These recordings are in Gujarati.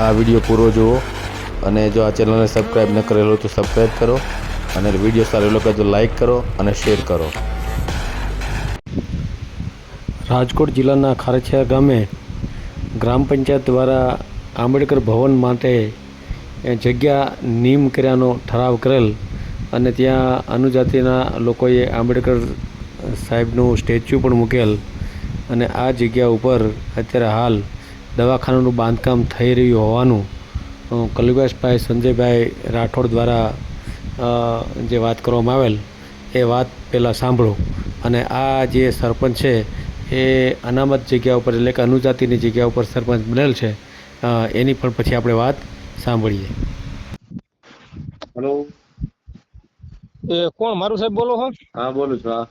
આ વીડિયો પૂરો જુઓ અને જો આ ચેનલને સબસ્ક્રાઈબ ન કરેલો તો સબસ્ક્રાઈબ કરો અને વીડિયો સારો લાગે તો લાઈક કરો અને શેર કરો. રાજકોટ જિલ્લાના ખારછિયા ગામે ગ્રામ પંચાયત દ્વારા આંબેડકર ભવન માટે જગ્યા નિમ કર્યાનો ઠરાવ કરેલ અને ત્યાં અનુજાતિના લોકોએ આંબેડકર સાહેબનું સ્ટેચ્યુ પણ મૂકેલ અને આ જગ્યા ઉપર અત્યારે હાલ દવાખાનાનું બાંધકામ થઈ રહ્યું હોવાનું અ, કલ્પેશભાઈ સંજયભાઈ રાઠોડ દ્વારા જે વાત કરવામાં આવેલ એ વાત પહેલાં સાંભળો. અને આ જે સરપંચ છે એ અનામત જગ્યા ઉપર એટલે કે અનુજાતિની જગ્યા ઉપર સરપંચ બનેલ છે એની પણ પછી આપણે વાત સાંભળીએ. હલો. એ કોણ? મારું સાહેબ બોલો છો? હા બોલું છું હા.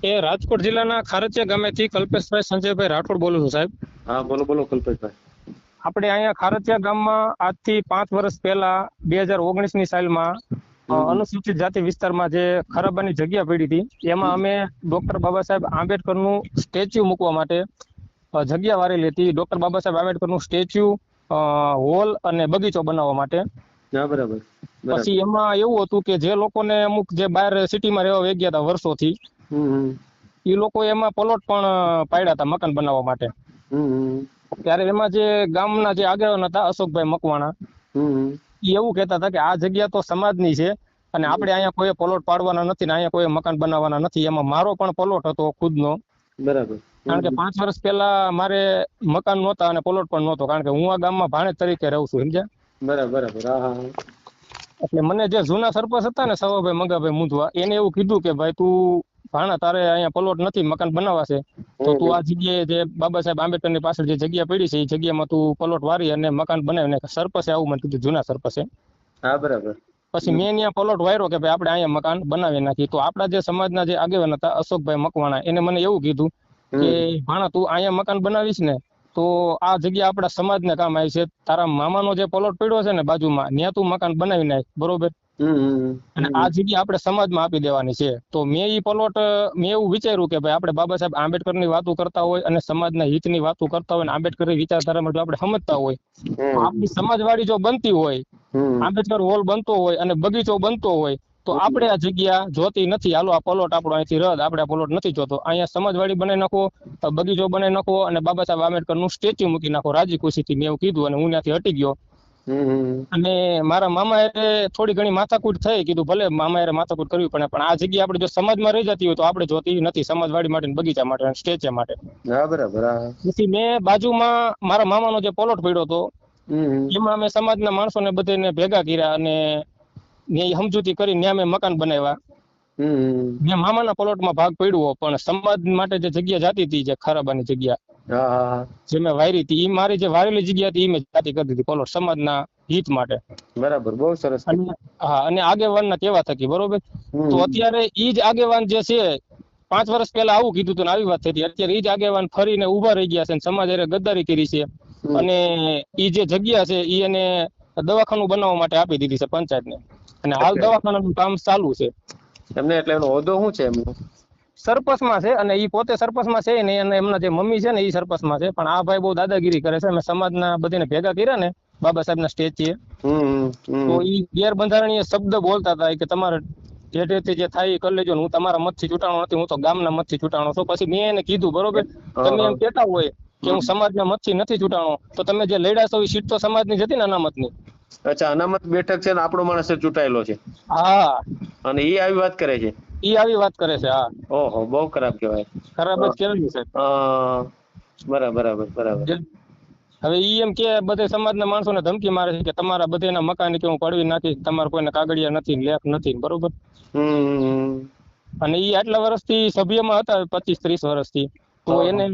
એ રાજકોટ જિલ્લાના ખારચિયા ગામેથી કલ્પેશભાઈ સંજયભાઈ રાઠોડ બોલું છું સાહેબ. હા બોલો બોલો કલ્પેશભાઈ. આપણે અહીંયા ખારચિયા ગામમાં આજથી પાંચ વર્ષ પહેલા બે હજાર ઓગણીસની સાલમાં અનુસૂચિત જાતિ વિસ્તારમાં જે ખરાબાની જગ્યા પડી હતી એમાં અમે ડોક્ટર બાબા સાહેબ આંબેડકરનું સ્ટેચ્યુ મૂકવા માટે જગ્યા વારેલી હતી. Doctor Baba Saheb આંબેડકરનું statue hall અને બગીચો બનાવવા માટે. બરાબર પછી એમાં એવું હતું કે જે લોકોને અમુક જે બહાર સિટીમાં રહેવા વેગ્યા ગયા હતા વર્ષોથી એ લોકો એમાં પ્લોટ પણ પાડ્યા હતા મકાન બનાવવા માટે. ત્યારે એમાં જે ગામના જે આગેવાન હતા અશોકભાઈ મકવાણા એ એવું કહેતા હતા કે આ જગ્યા તો સમાજની છે અને આપણે અહીંયા કોઈ પ્લોટ પાડવાના નથી ને અહીંયા કોઈ મકાન બનાવવાના નથી. એમાં મારો પણ પ્લોટ હતો ખુદનો. બરાબર. કારણ કે પાંચ વર્ષ પહેલા મારે મકાન નહોતા અને પ્લોટ પણ નહોતો. કારણ કે હું આ ગામમાં ભાણેજ તરીકે રહું છું સમજ્યા? બરાબર બરાબર. એટલે મને જે જૂના સરપંચ હતા ને સવાભાઈ મંગાભાઈ મુંધવા એને એવું કીધું કે ભાઈ તું ભાણા તારે અહીંયા પ્લોટ નથી મકાન બનાવવા છે. તો તું આ જગ્યાએ જે બાબા સાહેબ આંબેડકરની પાછળ જે જગ્યા પડી છે એ જગ્યામાં તું પ્લોટ વારી અને મકાન બનાવીને સરપંચે આવું મને કીધું જૂના સરપંચે હા બરાબર. પછી મેં ત્યાં પ્લોટ વાયરો કે ભાઈ આપણે અહીંયા મકાન બનાવી નાખીએ. તો આપણા જે સમાજના જે આગેવાન હતા અશોકભાઈ મકવાણા એને મને એવું કીધું કે ભાણા તું અહીંયા મકાન બનાવીશ ને તો આ જગ્યા આપણા સમાજને કામ આવી છે. તારા મામાનો જે પ્લોટ પડ્યો છે ને બાજુમાં ત્યાં તું મકાન બનાવી નાખ બરોબર? અને આ જગ્યા આપણે સમાજમાં આપી દેવાની છે. તો મેં ઈ પલોટ મેં એવું વિચાર્યું કે ભાઈ આપણે બાબા સાહેબ આંબેડકરની વાતો કરતા હોય અને સમાજના હિતની વાતો કરતા હોય અને આંબેડકરની વિચારધારામાં જો આપણે સમજતા હોય તો આપણી સમાજવાળી જો બનતી હોય આંબેડકર હોલ બનતો હોય અને બગીચો બનતો હોય તો આપણે આ જગ્યા જોતી નથી. હાલો આ પલોટ આપણો અહીંથી રદ આપણે આ પલોટ નથી જોતો. અહીંયા સમાજવાડી બનાવી નાખો બગીચો બનાવી નાખો અને બાબા સાહેબ આંબેડકરનું સ્ટેચ્યુ મૂકી નાખો. રાજી ખુશીથી મેં એવું કીધું અને હું ત્યાંથી હટી ગયો. અને મારા મામા એ થોડી ઘણી માથાકૂટ થઈ કીધું ભલે મામા એ માથાકૂટ કરવી પડે પણ આ જગ્યા આપણે જો સમાજમાં રહી જતી હોય તો આપણે જોતી નથી સમાજવાડી માટે ને બગીચા માટે સ્ટેચે માટે. બરાબર પછી મેં બાજુમાં મારા મામાનો જે પોલોટ પડ્યો હતો એમાં અમે સમાજના માણસોને બધાને ભેગા કર્યા અને સમજૂતી કરી ત્યાં મેં મકાન બનાવ્યા. મેં મામાના પ્લોટમાં ભાગ પડ્યો પણ સમાજ માટે જે જગ્યા જાતી હતી જે ખરાબાની જગ્યા જે મેં વાયરી હતી એ મારી જે વારેલી જગ્યા હતી એ મેં જાતિ કરી દીધી પ્લોટ સમાજના હિત માટે. બરાબર બહુ સરસ. હા અને આગેવાનના કેવા થકી બરોબર? તો અત્યારે ઈ જ આગેવાન જે છે પાંચ વર્ષ પહેલા આવું કીધું હતું આવી વાત થઈ અત્યારે ઈ જ આગેવાન ફરીને ઊભા રહી ગયા છે અને સમાજ હારે ગદ્દારી કરી છે. અને ઈ જે જગ્યા છે ઈ એને દવાખાનું બનાવવા માટે આપી દીધી છે પંચાયતને. અને હાલ દવાખાનાનું કામ ચાલુ છે. એમને એટલે એનો હોદ્દો શું છે એમનો? સરપંચમાં છે અને એ પોતે સરપસમાં છે ને અને એમના જે મમ્મી છે ને એ સરપસમાં છે. પણ આ ભાઈ બહુ દાદાગીરી કરે છે. અમે સમાજના બધાને ભેગા કર્યા ને બાબા સાહેબના સ્ટેચ્યુ. તો એ ગેરબંધારણીય શબ્દ બોલતા હતા કે તમારે જેઠેથી જે થાય એ કરી લેજો હું તમારા મતથી ચૂંટાણો નથી હું તો ગામના મતથી ચૂંટાણો છું. પછી મેં એને કીધું બરોબર? તમે એમ કહેતા હોય કે હું સમાજના મતથી નથી ચૂંટાણો તો તમે જે લડ્યા છો એ સીટ તો સમાજની જ હતી ને અનામતની. અચ્છા અનામત બેઠક છે ને આપણો માણસ ચૂંટાયેલો છે. હા. અને એ આવી વાત કરે છે. ઈ આવી વાત કરે છે હા. ઓહો બહુ ખરાબ કહેવાય. ખરાબ જ કહેવાય છે? બરાબર બરાબર બરાબર. હવે ઈ એમ કે બધે સમાજના માણસોને ધમકી મારે છે કે તમારા બધેના મકાન કે હું પડવી નાખીશ તમારે કોઈને કાગળિયા નથી લેખ નથી બરોબર? અને ઈ આટલા વર્ષથી સભ્યમાં હતા પચીસ ત્રીસ વર્ષથી. તો એને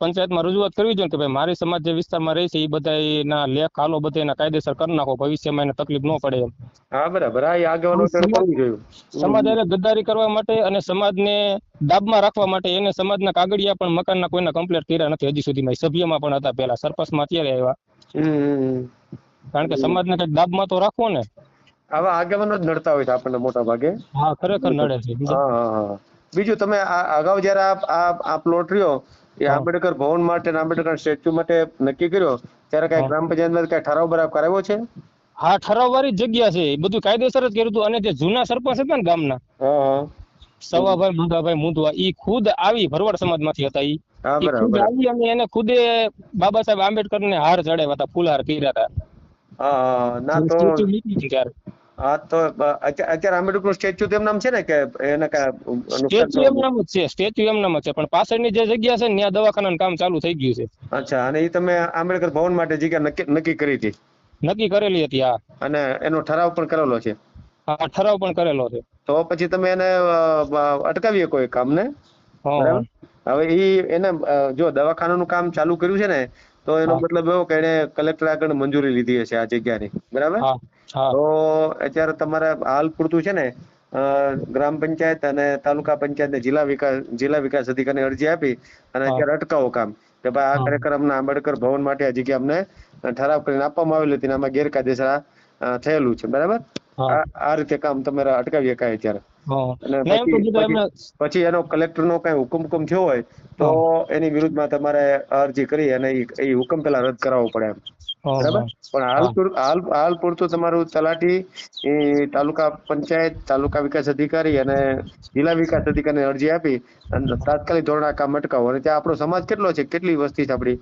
પંચાયતમાં રજૂઆત કરવી જોઈએ કે ભાઈ મારી સમાજ જે વિસ્તારમાં રહે છે એ બધાના લેખ હાલો બધાના કાયદેસર કરી નાખો ભવિષ્યમાં એને તકલીફ ન પડે એમ. હા બરાબર. આ આગેવાનો સમાજ- હારે ગદ્દારી કરવા માટે અને સમાજને દાબમાં રાખવા માટે એને સમાજના કાગળિયા પણ મકાનના કોઈના કમ્પ્લેટ કર્યા નથી હજી સુધીમાં. સભ્યમાં પણ હતા પેલા સરપંચમાં અત્યારે આવ્યા. કારણ કે સમાજને કંઈક દાબમાં તો રાખવો ને. આવા આગેવાનો જ નડતા હોય છે આપણને મોટા ભાગે. હા ખરેખર નડે છે. બીજા તમે અગાઉ જયારે આ પ્લોટ રહ્યો એ. આંબેડકર ભવન માટે આંબેડકર સ્ટેચ્યુ માટે નક્કી કર્યો? ત્યારે કઈ ગ્રામ પંચાયતમાં કઈ ઠરાવ બરાબર કરાવ્યો છે? હા ઠરાવ વાળી જગ્યા છે. એ બધું કાયદેસર જ કર્યું હતું. અને જે જૂના સરપંચ હતા ને ગામના સવાભાઈ મુંદાભાઈ મુંદવા ઈ ખુદ આવી ભરવાડ સમાજમાંથી હતા ઈ. ખુદ આવી અને એને ખુદે બાબા સાહેબ આંબેડકર ને હાર ચડાવ્યા હતા ફૂલહાર કર્યા હતા. હા ના તો હા તો અત્યારે અત્યારે નું સ્ટેચ્યુ તેમ નામ છે ને કે એને સ્ટેચ્યુ એમ નામ જ છે સ્ટેચ્યુ એમ નામ જ છે પણ પાછળની જે જગ્યા છે ને ત્યાં દવાખાનાનું કામ ચાલુ થઈ ગયું છે. અચ્છા અને એ તમે આંબેડકર ભવન માટે જગ્યા નક્કી કરી હતી? નક્કી કરેલી હતી હા. અને એનો ઠરાવ પણ કરેલો છે? હા ઠરાવ પણ કરેલો છે. તો પછી તમે એને અટકાવીએ કોઈ કામને? હવે એ એને જો જો દવાખાનાનું કામ ચાલુ કર્યું છે ને તો એનો મતલબ એવો કે એને કલેક્ટર આગળ મંજૂરી લીધી હશે આ જગ્યાની. બરાબર? તો અત્યારે તમારે હાલ પૂરતું છે ને ગ્રામ પંચાયત અને તાલુકા પંચાયત ને જિલ્લા વિકાસ જિલ્લા વિકાસ અધિકારી અરજી આપી અને અત્યારે અટકાવો કામ કે ભાઈ આ. ખરેખર અમને આંબેડકર ભવન માટે આ જગ્યા અમને ઠરાવ કરીને આપવામાં આવેલી હતી આમાં ગેરકાયદેસર થયેલું છે. બરાબર? આ રીતે કામ તમારે અટકાવી શકાય અત્યારે. અને ના એમ તો પછી- એનો કલેક્ટર નો કઈ હુકમ હુકમ થયો હોય તો એની વિરુદ્ધમાં તમારે અરજી કરી અને ઈ હુકમ પેલા રદ કરાવવો પડે એમ. બરાબર? પણ હાલ હાલ હાલ પૂરતું તમારું તલાટી એ તાલુકા પંચાયત તાલુકા વિકાસ અધિકારી અને જિલ્લા વિકાસ અધિકારીને અરજી આપી અને તાત્કાલિક ધોરણે આ કામ અટકાવો અને ત્યાં આપણો સમાજ કેટલો છે? કેટલી વસ્તી છે આપણી?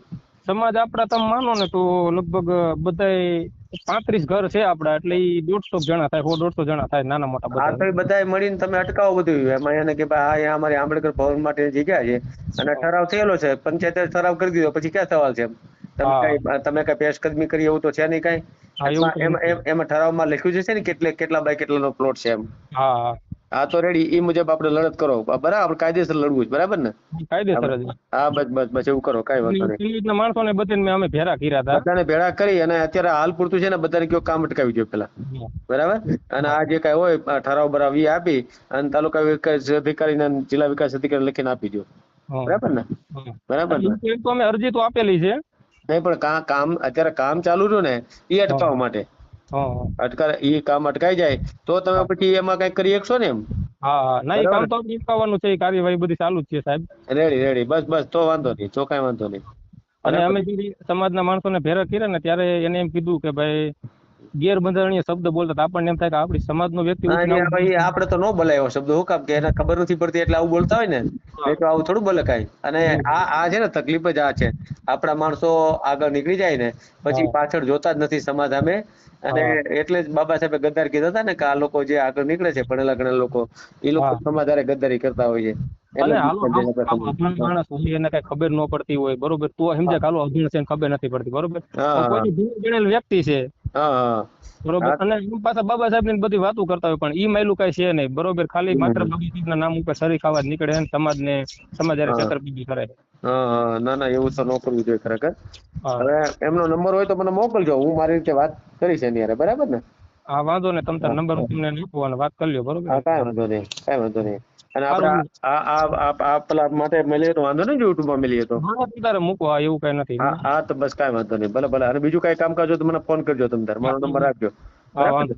સમાજ આપડા તમે માનો ને તો લગભગ બધાય પાંત્રીસ ઘર છે આપડા એટલે એ દોઢસો જણા થાય સો દોઢસો જણા થાય નાના મોટા બધા તો બધા બધાય મળીને તમે અટકાવો બધું. એમાં એને કે ભાઈ આ અહીંયા અમારી આંબેડકર ભવન માટે જગ્યા છે. અને ઠરાવ થયેલો છે. પંચાયતે ઠરાવ કરી દીધો પછી ક્યાં સવાલ છે? તમે કઈ તમે કઈ પેશકદમી કરી એવું તો છે નહીં કઈ? એમાં ઠરાવમાં લખ્યું છે ને કેટલે કેટલા બાય કેટલાનો પ્લોટ છે એમ? હા હા. તો રેડી એ મુજબ આપણે લડત કરો. બરાબર આપણે કાયદેસર લડવું છે બરાબર ને? કાયદેસર હા બસ બસ બસ એવું કરો કઈ વાંધો નહીં. રીતના માણસો ને બધાને મેં અમે ભેરા કર્યા હતા. બધાને ભેળા કરી અને અત્યારે હાલ પૂરતું છે ને બધાને કયો કામ અટકાવી દો પેલા. બરાબર? અને આ જે કઈ હોય ઠરાવ બરાવ ઈ આપી અને તાલુકા વિકાસ અધિકારી ને જિલ્લા વિકાસ અધિકારી લખીને આપી દો બરાબર ને? બરાબર ને? તો અમે અરજી તો આપેલી છે. નહીં પણ કા- કામ અત્યારે કામ ચાલુ રહ્યું ને એ અટકાવવા માટે. અટકા ઈ કામ અટકાઈ જાય તો તમે પછી એમાં કઈ કરી શકશો ને એમ? હા નહીં કામ તો અટકાવવાનું છે એ કાર્યવાહી બધી ચાલુ જ છે સાહેબ. Ready ready. બસ બસ તો વાંધો નહીં તો કાંઈ વાંધો નહીં. અને. અમે જ્યારે સમાજના માણસોને ભેરા કર્યા ને ત્યારે એને એમ કીધું કે ભાઈ ગેરબંધારણીય શબ્દ બોલતા આપણને એમ થાય કે આપણી સમાજનો વ્યક્તિ આપણે તો નો બોલાયો શબ્દ. હું કામ કે એને ખબર નથી પડતી એટલે આવું બોલતા હોય ને નહીં તો આવું થોડું બોલકાય અને આ આ છે ને તકલીફ જ આ છે. આપણા માણસો આગળ નીકળી જાય ને પછી પાછળ જોતા જ નથી સમાજ સામે. અને એટલે જ બાબા સાહેબે ગદ્દાર કીધા હતા ને કે આ લોકો જે આગળ નીકળે છે ભણેલા ગણેલા લોકો એ લોકો. સમાજ ગદ્દારી કરતા હોય છે. માણસ હોય એને કઈ ખબર ન પડતી હોય. બરોબર? તો સમજે કે હાલો અભણ છે ખબર નથી પડતી. બરોબર? કોઈ ગણેલ વ્યક્તિ છે બરોબર. અને એમ પાછા બાબા સાહેબની બધી વાતો કરતા હોય પણ ઈ માયલું કઈ છે નહીં. બરોબર ખાલી માત્ર. બાબા સાહેબ ના નામ ઉપર સરી ખાવા નીકળે છે સમાજ ને સમાજ જયારે. છેતરપિંડી કરે. ના ના એવું તો ન કરવું જોઈએ ખરેખર. હવે એમનો નંબર હોય તો મને મોકલજો. હું મારી રીતે વાત કરીશ એની હારે. બરાબર ને? હા વાંધો ને તમે તાર નંબર હું તમને નાખો અને વાત કરી લ્યો. બરોબર? હા કાંઈ વાંધો નહીં. કાંઈ વાંધો નહીં. અને આપણે આ આ આ પેલા માટે મળીએ તો વાંધો નહીં યુટ્યુબમાં મળીએ તો? હા તારે મૂકો હા એવું કઈ નથી. હા તો બસ કાંઈ વાંધો નહીં. ભલે ભલે. અને બીજું કઈ કામકાજ હોય તો મને ફોન કરજો તમે તાર. મારો નંબર રાખજો હા બરાબર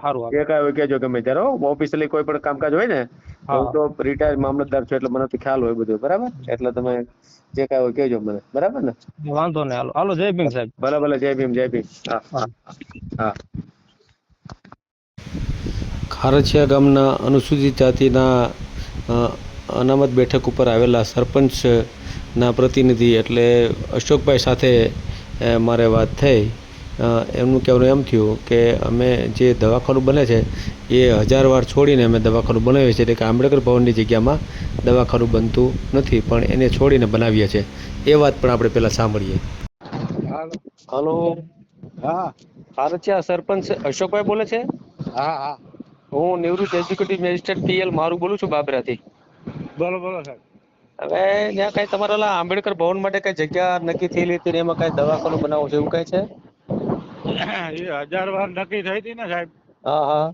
સારું જે કાંઈ હોય કહેજો ગમે ત્યારે ઓફિશિયલી કોઈ પણ કામકાજ હોય ને હું. તો રિટાયર મામલતદાર છું એટલે મને તો ખ્યાલ હોય બધું. બરાબર? એટલે તમે જે કાંઈ હોય કેજો મને. બરાબર ને? વાંધો નહીં. હાલો હાલો જય ભીમ સાહેબ. ભલે ભલે. જય ભીમ જય ભીમ. હા. હા. હા. ખારછિયા ગામના અનુસૂચિત જાતિના અનામત બેઠક ઉપર આવેલા સરપંચના પ્રતિનિધિ એટલે અશોકભાઈ સાથે મારે વાત થઈ. એમનું કહેવાનું એમ થયું કે અમે જે દવાખાનું બને છે એ હજાર વાર છોડીને અમે દવાખાનું બનાવીએ છીએ. એટલે કે આંબેડકર ભવનની જગ્યામાં દવાખાનું બનતું નથી પણ એને છોડીને બનાવીએ છીએ. એ વાત પણ આપણે પહેલાં સાંભળીએ. હલો. હા. ખારચિયા સરપંચ અશોકભાઈ બોલે છે? હા હા. હું નિવૃત્ત એક્ઝિક્યુટિવ મેજિસ્ટ્રેટ પીએલ મારું બોલું છું બાબરાથી. બોલો બોલો સાહેબ. હવે ત્યાં કઈ તમારા ઓલા આંબેડકર ભવન માટે કઈ જગ્યા નક્કી થયેલી હતી એમાં કઈ દવાખાનું બનાવવું છે એવું કઈ છે? એ હજાર વાર નક્કી થઈ હતી ને સાહેબ. હા હા.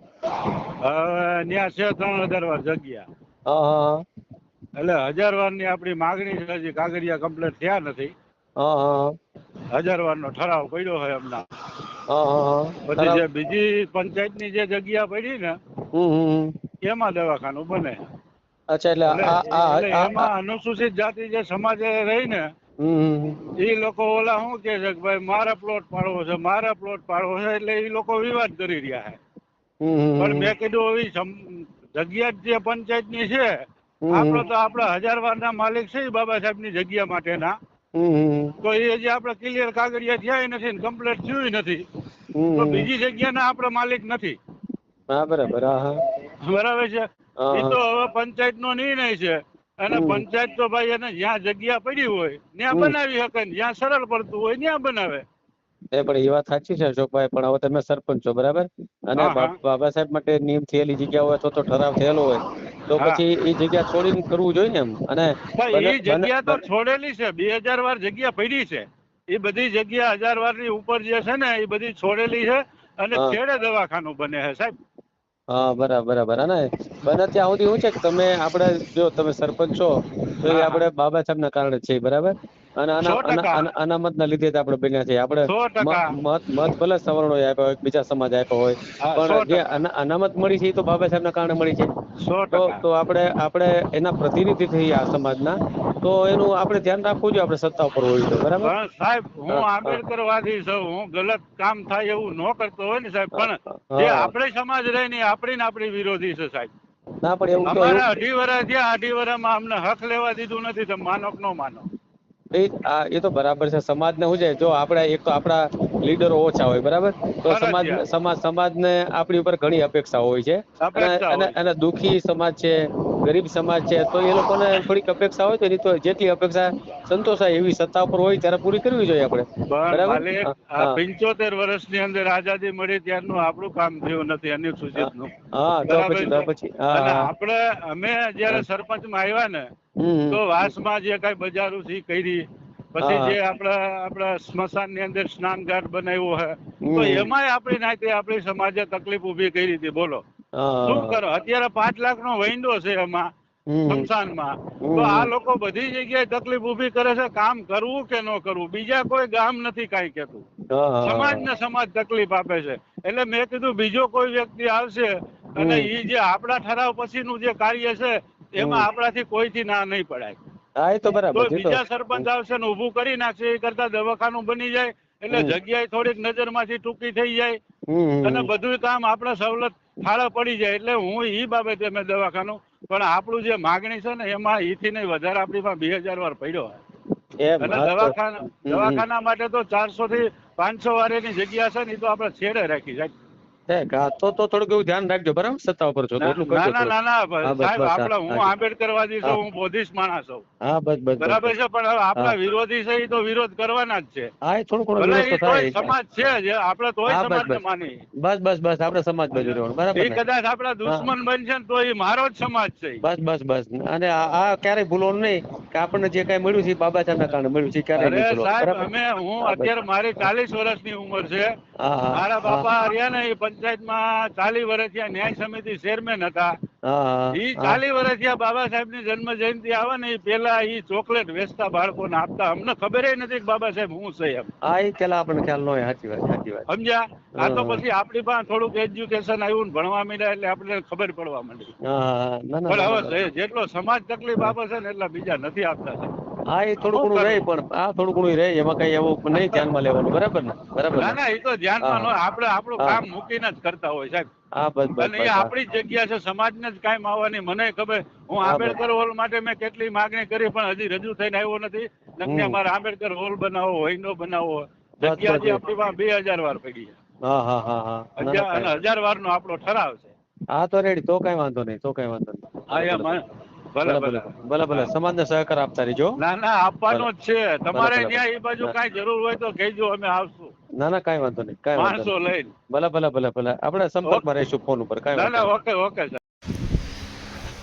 હવે ત્યાં છે ત્રણ હજાર વાર જગ્યા. હા હા એટલે હજાર વારની આપણી માગણી છે હજી કાગળિયા કમ્પ્લીટ થયા નથી. હા હા હજાર વાર નો ઠરાવ પડ્યો હોય હમણાં પછી જે બીજી પંચાયતની જે જગ્યા પડી ને એમાં દવાખાનું બને. અચ્છા એટલે એમાં અનુસૂચિત જાતિ જે સમાજે રહી ને. એ લોકો ઓલા શું કે છે કે ભાઈ મારા પ્લોટ પાડવો છે મારા પ્લોટ પાડવો છે એટલે એ લોકો વિવાદ કરી રહ્યા છે. પણ મેં કીધું એવી જગ્યા જે જે પંચાયતની છે આપણો તો આપણા હજાર વારના માલિક છે બાબા બાબા સાહેબની જગ્યા માટેના. તો એ જે આપણે ક્લિયર કાગળિયા થયા નથી ને કમ્પ્લીટ થયું નથી. તો. બીજી જગ્યાના આપણે માલિક નથી. હા બરાબર હા બરાબર છે? એ તો હવે પંચાયત નો નિર્ણય છે. અને પંચાયત તો ભાઈ એને જ્યાં જગ્યા પડી હોય ત્યાં બનાવી શકે જ્યાં સરળ પડતું હોય ત્યાં બનાવે. એ પણ એ વાત સાચી છે અશોકભાઈ પણ હવે તમે સરપંચ છો બરાબર? અને. બાબા સાહેબ માટે નિયમ થયેલી જગ્યા હોય અથવા તો ઠરાવ થયેલો હોય. તો પછી એ જગ્યા છોડીને કરવું જોઈએ ને એમ? અને એ જગ્યા તો છોડેલી છે બે હજાર વાર જગ્યા પડી છે. એ બધી જગ્યા હજાર વારની ઉપર જે છે ને એ બધી છોડેલી છે અને. છેડે દવાખાનું બને છે સાહેબ. હા બરાબર બરાબર. અને બને ત્યાં સુધી શું છે કે તમે આપણે જો તમે સરપંચ છો તો એ. આપણે બાબા સાહેબ ના કારણે છે બરાબર? અને સો અના- ટકા. અના- અનામત ના લીધે જ આપણે બન્યા છે આપણે મત મત ભલે સવર્ણો આપ્યો હોય બીજા સમાજ આપ્યો હોય પણ જે અનામત મળી છે એ તો બાબા સાહેબ કારણે મળી છે. તો તો આપણે આપણે એના પ્રતિનિધિ થઈએ આ સમાજના તો એનું આપણે ધ્યાન રાખવું જોઈએ આપણે સત્તા ઉપર હોય તો બરાબર? સાહેબ હું આંબેડકર વાદી છું હું ગલત કામ થાય એવું ન કરતો હોય ને સાહેબ પણ. જે આપણે સમાજ રહે ને આપણી ને આપણી વિરોધી છે સાહેબ. ના પણ એવું અઢી વર્ષ થયા અઢી વર્ષમાં અમને હક લેવા દીધું નથી તમે માનો કે ન માનો. એ આ એ તો બરાબર છે. સમાજને શું છે જો આપણે એક તો આપણા લીડરો ઓછા હોય બરાબર? તો સમાજ સમાજ સમાજ સમાજને આપણી ઉપર ઘણી અપેક્ષા હોય છે. અને. અને દુખી સમાજ છે ગરીબ સમાજ છે તો એ લોકોને થોડીક અપેક્ષા હોય તો એની તો જેટલી અપેક્ષા સંતોષાય એવી સત્તા ઉપર હોય ત્યારે પૂરી કરવી જોઈએ આપણે બરાબર. પંચોતેર વર્ષની અંદર આઝાદી મળી ત્યારનું આપણું કામ થયું નથી અનુસૂચિતનું હા તો પછી તો પછી આપણે અમે જયારે સરપંચમાં આવ્યા ને. તો વાસમાં જે કઈ બજારો છે કરી પછી જે આપણા આપણા સ્મશાનની અંદર સ્નાન ઘાટ બનાવ્યો હે તો. એમાંય આપણી નાતે આપણી સમાજે તકલીફ ઊભી કરી હતી બોલો. શું કરો? અત્યારે પાંચ લાખ નો વૈંડો છે એમાં સ્મશાનમાં. તો આ લોકો બધી જગ્યાએ તકલીફ ઊભી કરે છે કામ કરવું કે ન કરવું? બીજા કોઈ ગામ નથી કાંઈ કેતું હા. સમાજ ને સમાજ તકલીફ આપે છે. એટલે મેં કીધું બીજો કોઈ વ્યક્તિ આવશે અને. ઈ જે આપણા ઠરાવ પછીનું જે કાર્ય છે એમાં આપણાથી આપણાથી કોઈથી ના નહીં પડાય. હા એ તો બરાબર બીજા સરપંચ આવશે ને ઊભું કરી નાખશે એ કરતા દવાખાનું બની જાય એટલે જગ્યાએ થોડીક નજરમાંથી ટૂંકી થઈ જાય. અને. બધું કામ આપણે સવલત થાળે પડી જાય એટલે હું ઈ બાબતે મેં દવાખાનું પણ આપણું જે માગણી છે ને એમાં એથી નહીં વધારે આપણી પાસે બે હજાર વાર પડ્યો હોય અને દવાખાના. દવાખાના માટે તો ચારસો થી પાંચસો વારેની જગ્યા છે ને એ તો આપણે છેડે રાખી સાહેબ હા, તો થોડુંક એવું ધ્યાન રાખજો બરાબર? સત્તા ઉપર છો એટલું ના ના ના ના સાહેબ આપણે હું આંબેડકરવાદી છું હું બોધિસ્ટ માણસ છું. હા બસ બસ બરાબર છે પણ હવે આપણા વિરોધી છે એ તો વિરોધ કરવાના જ છે. હા એ થોડું ઘણું વિરોધ તો થાય સમાજ છે જે આપણે તોય સમાજ માની બસ. બસ બસ આપણે સમાજ બાજુ રહેવાનું બરાબર એ કદાચ આપણા દુશ્મન બનશે ને તો એ મારો જ સમાજ છે બસ બસ બસ. અને આ ક્યારેય ભૂલવાનું નહીં કે આપણને જે કઈ મળ્યું છે બાબા સાહેબના કારણે મળ્યું છે ક્યારેય નહીં ભૂલો સાહેબ બરાબર? અમે હું અત્યારે મારી ચાલીસ વર્ષની ઉંમર છે. મારા બાપા રહ્યા ને એ પંચાયતમાં ચાલી વર્ષ ન્યાય સમિતિ ચેરમેન હતા. ઈ ચાલી વર્ષ બાબા સાહેબની જન્મ જયંતિ આવે ને એ પેલા ઈ ચોકલેટ વેચતા બાળકોને આપતા. અમને ખબર નથી કે બાબા સાહેબ હું છે એમ. આ એ પેલા આપણને ખ્યાલ ન હોય સાચી વાત સાચી વાત. સમજ્યા? આ તો પછી આપણી પાસે થોડુંક એજ્યુકેશન આવ્યું ને ભણવા માંડ્યા એટલે આપણે ખબર પડવા માંડી. પણ હવે જેટલો સમાજ તકલીફ આપે છે ને એટલા બીજા નથી આપતા. હા એ થોડું ઘણું રહે પણ આ થોડું ઘણું રહે એમાં કઈ એવું નહીં ધ્યાનમાં લેવાનું બરાબર ને? બરાબર ના? ના એ તો ધ્યાનમાં આપણે આપણું કામ મૂકીને જ કરતા હોય સાહેબ. હા બસ બસ એ આપણી જગ્યા છે સમાજને જ કાયમ આવવાની મને ખબર હું આંબેડકર હોલ માટે મેં કેટલી માગણી કરી પણ હજી રજૂ થઈને આવ્યો નથી. નકને અમારે આંબેડકર હોલ બનાવો હોઈનો બનાવો જગ્યા હજી આપણી પાસે બે હજાર વાર પડી છે. હા હા હા હા. ના, ના, હજાર કાંઈ વાર નો આપણો ઠરાવ છે. હા તો રેડી તો કઈ વાંધો નહીં તો કઈ વાંધો નહીં. હા એમ ભલે, ભલે. ભલે ભલે. સમાજને સહકાર આપતા રહીજો. ના ના આપવાનો જ છે. તમારે. ત્યાં એ બાજુ. કાંઈ જરૂર હોય તો કહેજો અમે આવશું. ના ના કાંઈ વાંધો નહીં કાંઈ વાંધો લઈને. ભલે ભલે ભલે ભલે. આપણે સંપર્કમાં રહીશું ફોન ઉપર કાંઈ ના ના ઓકે ઓકે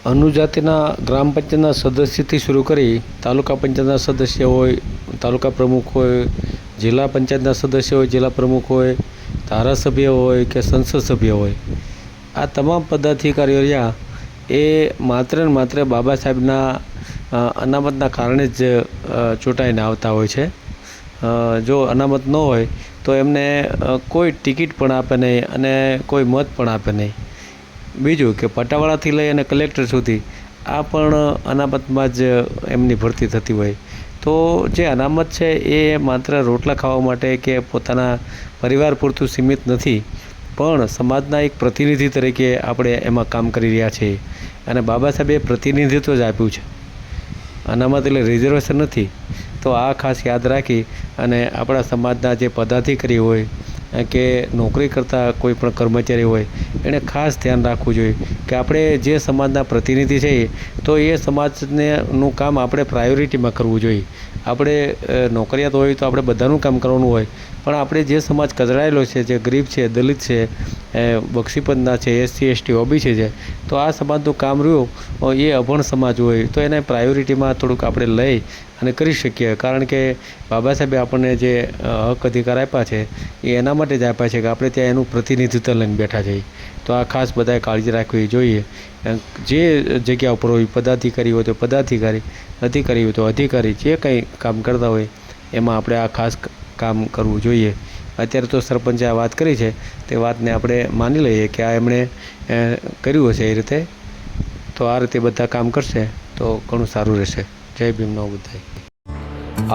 અનુજાતિના ગ્રામ પંચાયતના સદસ્યથી શરૂ કરી તાલુકા પંચાયતના સદસ્ય હોય તાલુકા પ્રમુખ હોય જિલ્લા પંચાયતના સદસ્ય હોય જિલ્લા પ્રમુખ હોય ધારાસભ્ય હોય કે સંસદ સભ્ય હોય આ તમામ પદાધિકારીઓ રહ્યા એ માત્ર ને માત્ર બાબા સાહેબના અનામતના કારણે જ ચૂંટાઈને આવતા હોય છે. જો અનામત ન હોય તો એમને કોઈ ટિકિટ પણ આપે નહીં અને કોઈ મત પણ આપે નહીં. બીજું કે પટાવાળાથી લઈ અને કલેક્ટર સુધી આ પણ અનામતમાં જ એમની ભરતી થતી હોય. તો જે અનામત છે એ માત્ર રોટલા ખાવા માટે કે પોતાના પરિવાર પૂરતું સીમિત નથી પણ સમાજના એક પ્રતિનિધિ તરીકે આપણે એમાં કામ કરી રહ્યા છીએ. અને બાબા સાહેબે પ્રતિનિધિત્વ જ આપ્યું છે. આનામાં એટલે રિઝર્વેશન નથી. તો આ ખાસ યાદ રાખી અને આપણા સમાજના જે પદાધિકારી હોય કે નોકરી કરતા કોઈ પણ કર્મચારી હોય એણે ખાસ ધ્યાન રાખવું જોઈએ કે આપણે જે સમાજના પ્રતિનિધિ છીએ તો એ સમાજને નું કામ આપણે પ્રાયોરિટીમાં કરવું જોઈએ. આપણે નોકરિયાત હોય તો આપણે બધાનું કામ કરવાનું હોય. પણ આપણે જે સમાજ કચડાયેલો છે, જે ગરીબ છે, દલિત છે એ બક્ષીપંથના છે, એસસી, એસટી ઓબીસી છે તો આ સમાજનું કામ રહ્યું એ અભણ સમાજ હોય, તો એને પ્રાયોરિટીમાં થોડુંક આપણે લઈ અને કરી શકીએ. કારણ કે બાબા સાહેબે આપણને જે હક અધિકાર આપ્યા છે, એ એના માટે જ આપ્યા છે કે આપણે ત્યાં એનું પ્રતિનિધિત્વ લઈને બેઠા છીએ. તો આ ખાસ બધાએ કાળજી રાખવી જોઈએ. જે જગ્યા ઉપર હોય, પદાધિકારી હોય, તો પદાધિકારી, અધિકારી હોય, તો અધિકારી, જે કંઈ કામ કરતા હોય, એમાં આપણે આ ખાસ કામ કરવું જોઈએ. અત્યારે તો સરપંચે આ વાત કરી છે, તે વાતને આપણે માની લઈએ કે આ એમણે કર્યું હશે એ રીતે. તો આ રીતે બધા કામ કરશે તો ઘણું સારું રહેશે. જય ભીમ નવ બધાય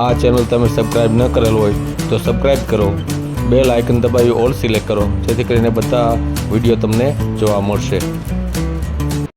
આ ચેનલ તમે સબસ્ક્રાઈબ ન કરેલ હોય તો સબસ્ક્રાઈબ કરો બે લાઇકન દબાવી ઓલ સિલેક્ટ કરો, જેથી કરીને બધા વીડિયો તમને જોવા મળશે.